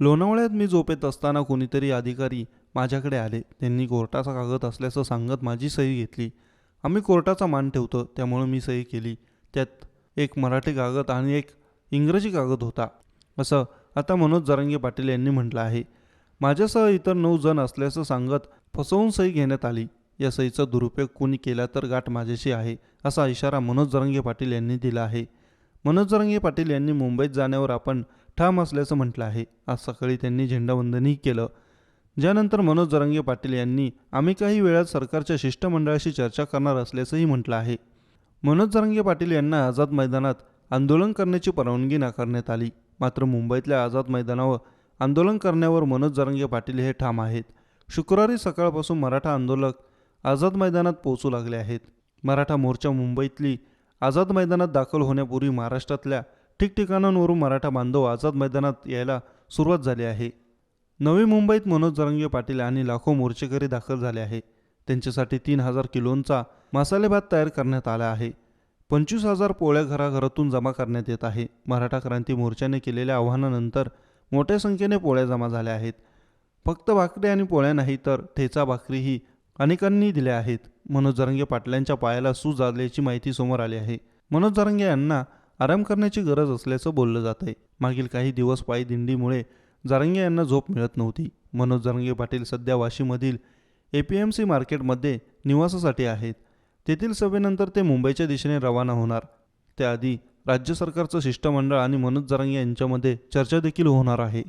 लोणावळ्यात मी झोपेत असताना कोणीतरी अधिकारी माझ्याकडे आले. त्यांनी कोर्टाचा कागद असल्याचं सांगत माझी सही घेतली. आम्ही कोर्टाचा मान ठेवतो त्यामुळे मी सही केली. त्यात एक मराठी कागद आणि एक इंग्रजी कागद होता. असं आता मनोज जरांगे पाटील यांनी म्हटलं आहे. माझ्यासह इतर नऊ जण असल्याचं सांगत फसवून सही घेण्यात आली. या सहीचा दुरुपयोग कोणी केला तर गाठ माझ्याशी आहे असा इशारा मनोज जरांगे पाटील यांनी दिला आहे. मनोजरंगे पाटील यांनी मुंबईत जाण्यावर आपण ठाम असल्याचं म्हटलं आहे. आज सकाळी त्यांनी झेंडावंदनही केलं. ज्यानंतर मनोज जरंगे पाटील यांनी आम्ही काही वेळात सरकारच्या शिष्टमंडळाशी चर्चा करणार असल्याचंही म्हटलं आहे. मनोज जरंगे पाटील यांना आझाद मैदानात आंदोलन करण्याची परवानगी नाकारण्यात आली. मात्र मुंबईतल्या आझाद मैदानावर आंदोलन करण्यावर मनोज जरंगे पाटील हे ठाम आहेत. शुक्रवारी सकाळपासून मराठा आंदोलक आझाद मैदानात पोहोचू लागले आहेत. मराठा मोर्चा मुंबईतली आझाद मैदानात दाखल होण्यापूर्वी महाराष्ट्रातल्या ठिकठिकाणांवरून मराठा बांधव आझाद मैदानात यायला सुरुवात झाली आहे. नवी मुंबईत मनोज जरंगे पाटील आणि लाखो मोर्चेकरी दाखल झाले आहे. त्यांच्यासाठी तीन हजार किलोंचा मसाले भात तयार करण्यात आला आहे. पंचवीस हजार पोळ्या घराघरातून जमा करण्यात येत आहे. मराठा क्रांती मोर्चाने केलेल्या आव्हानानंतर मोठ्या संख्येने पोळ्या जमा झाल्या आहेत. फक्त भाकरी आणि पोळ्या नाही तर ठेचा भाकरीही अनेकांनी दिल्या आहेत. मनोज जरंगे पाटलांच्या पायाला सूज आल्याची माहिती समोर आली आहे. मनोज जरंगे यांना आराम करण्याची गरज असल्याचं बोललं जात आहे. मागील काही दिवस पायी दिंडीमुळे यांना झोप मिळत नव्हती. मनोज जरंगे पाटील सध्या वाशीमधील ए पी एम सी मार्केटमध्ये निवासासाठी आहेत. तेथील सभेनंतर ते मुंबईच्या दिशेने रवाना होणार. त्याआधी राज्य सरकारचं शिष्टमंडळ आणि मनोज जरंगे यांच्यामध्ये चर्चा देखील होणार आहे.